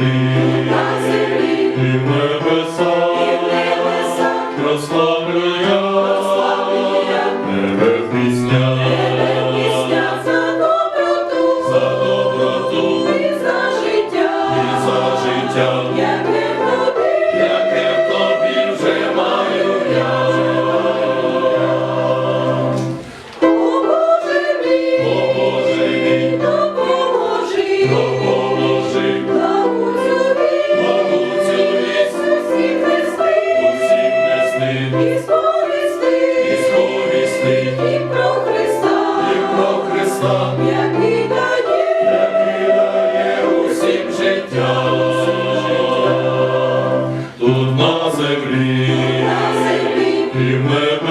на землі, і в небесах, прославлю я. і сповісти, і сповісти, і про Христа, і про Христа, який дає, який дає усім життя, тут на землі, на землі, і в небі.